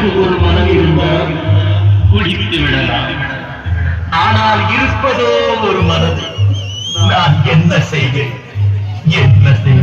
மறப்பதற்கு ஒரு மனம் இருந்தால் குடித்து விடலாம் ஆனால் இருப்பதோ ஒரு மனது. நான் என்ன செய்வேன்? என்ன செய்வேன்?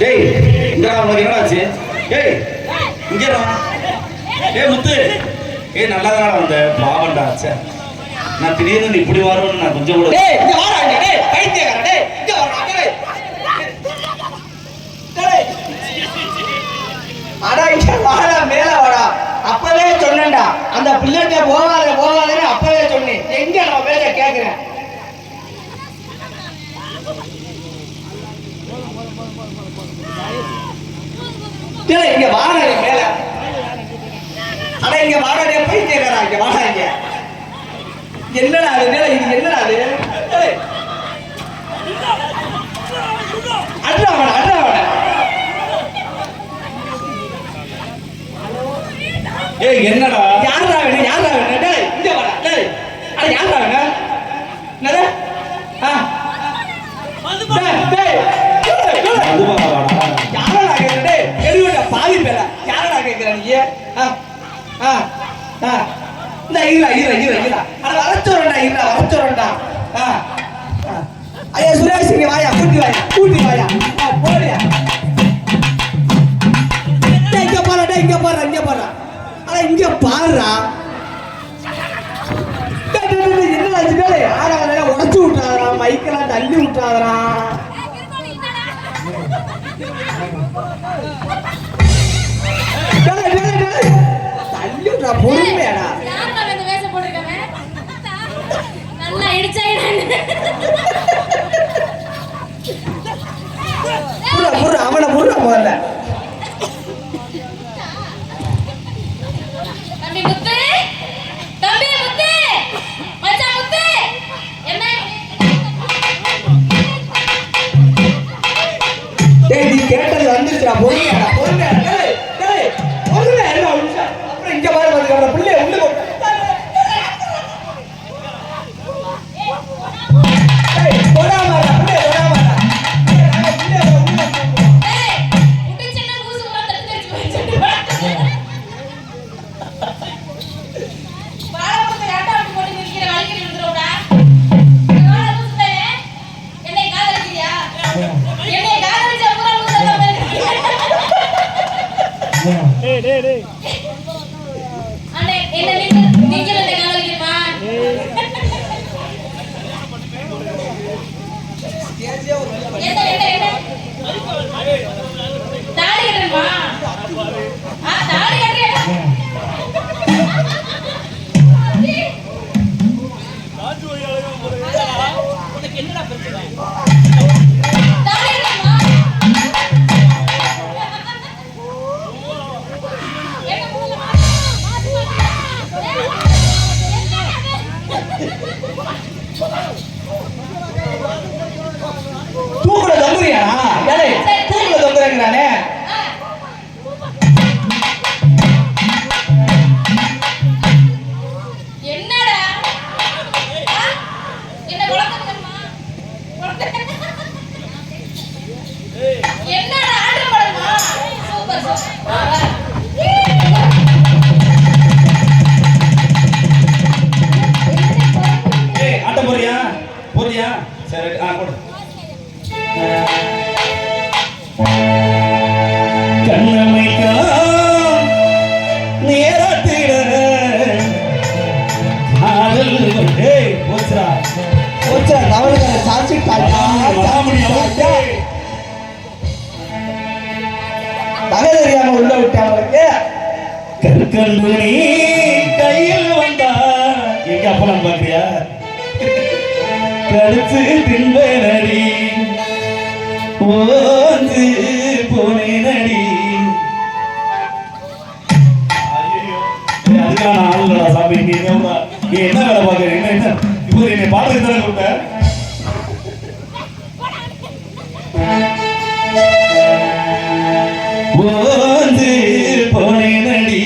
டேய் இங்க உனக்கு என்னடாச்சு ஏய் இங்க ஏய் முத்து. ஏய் நல்லா தான் வந்த. பாவண்டா ச்சே நான் திடீர்னு இப்படி வரும்னு நான் கொஞ்சம் கூட டேய் இங்க வாடா இங்க டேய். பைத்தியக்கார டேய். இங்க வாடா டேய். டேய். அடா இங்க வாடா மேல வாடா. அப்பவே சொன்னேன்டா அந்த பிள்ளைகிட்ட போகாத போ அப்பவே சொன்னேன் எங்க நான் பேச கேக்குறேன் டேய் இங்க வாடா இங்க மேல அட இங்க வாடா டேய் பைத்தியக்காரா இங்க வாடா இங்க என்னடா அது டேய் இது என்னடா அது டேய் அட்ரா வாடா அட்ரா வாடா ஏய் என்னடா? யாரா வேணும் யாரா வேணும் டேய் இங்க வாடா டேய். அட யாரா வேணும் என்னது? ஆ. டேய் டேய். வாடா. யாரடா கேக்குற? டேய் எரியோட பாவி பேர? யாரடா கேக்குற நீ? ஆ ஆ ஆ. இந்த ஈரா ஈரா ஈரா ஈரா அட வரச்சோரண்டா ஈரா வரச்சோரண்டா அவனை புர்றா முதல்ல. போயிருக்கீங்க. அண்ணே, என்ன நீங்க- நீங்களும் என்னை என்ன, என்ன, என்ன? ஆ, கண்ணமைக்கா நேரத்திட காதல் ஏய் போச்சுடா. போச்சுடா கவலைக்கார தகவல் தெரியாம உள்ள அவனுக்கு கற்கண்டு கையில் வந்தா. எங்க அப்பலாம் பாக்குறியா கடுத்து தின்பனடி ஓந்து போனேனடி அதுக்கான ஆளுங்களா சாமி நீ என்ன வேலை பார்க்குற என்ன என்ன? இப்போ என்னை பாடுறது தானே கொடுத்த போனேனடி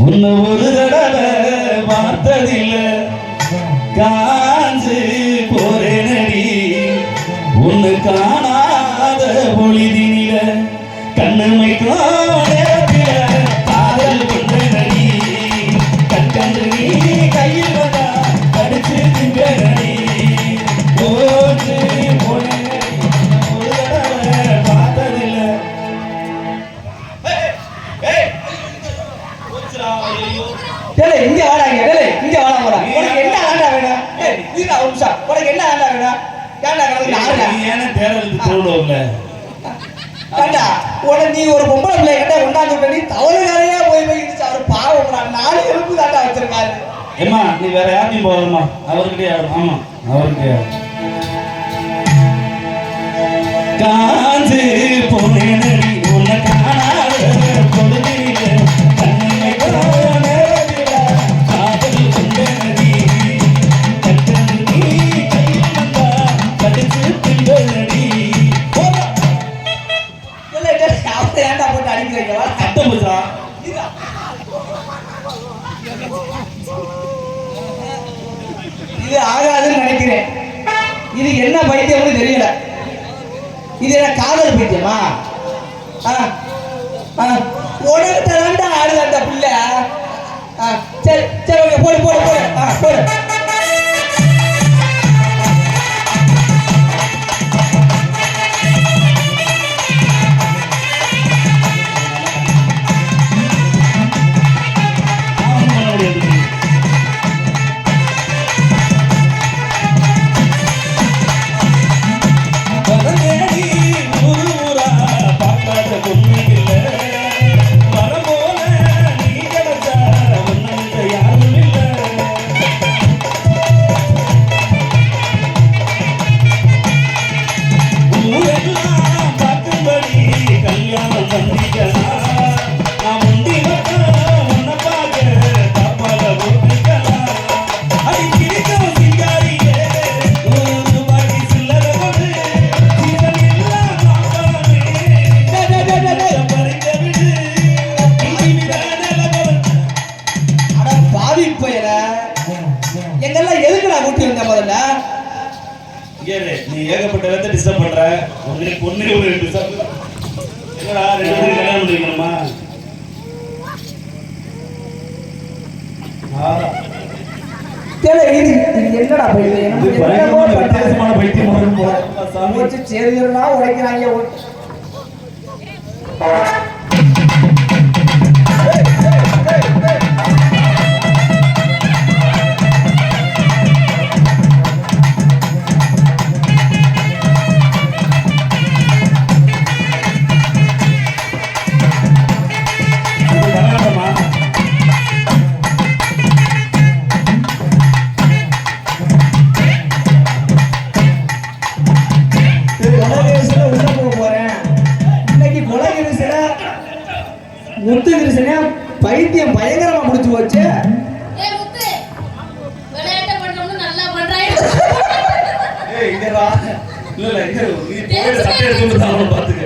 உன்னை ஒரு தடவை பார்த்ததில்லை. உன்னை ஏண்டா உனக்கு நீ ஒரு பொம்பளை பிள்ளை கிட்ட கொண்டாந்து நீ தவறுகாரையா போய் போய் இடிச்சு அவர் பாவம்டா நாலு எலும்பு தாண்டா வச்சிருக்காரு. ஏம்மா நீ வேற யார்ட்டையும் போகணுமா அவர்கிட்டயே ஆமா அவர்கிட்டயே இது ஆகாதுன்னு நினைக்கிறேன். இது என்ன பைத்தியம்னு தெரியல. இது என்ன காதல் பைத்தியமா? உனக்கு தாண்டா ஆடுது அந்த பிள்ளை. சரி சரி ஓகே போடு போடு போடு. போடு. நீ ஏகப்பட்ட இடத்த டிஸ்டர்ப் பண்ற. உங்களுக்கு பொண்ணு ஒரு டிஸ்டர்ப் என்னடா ரெண்டு பேரும் கல்யாணம் பண்ணிக்கணுமா என்னடா பைத்தியமான பைத்தியம் உழைக்கிறாங்க. கொலகிரிசில உள்ள போக போறேன். இன்னைக்கு கொலகிரிசில முத்துகிரிசனே பைத்தியம் பயங்கரமா முடிச்சு போச்சு. பாத்துக்க.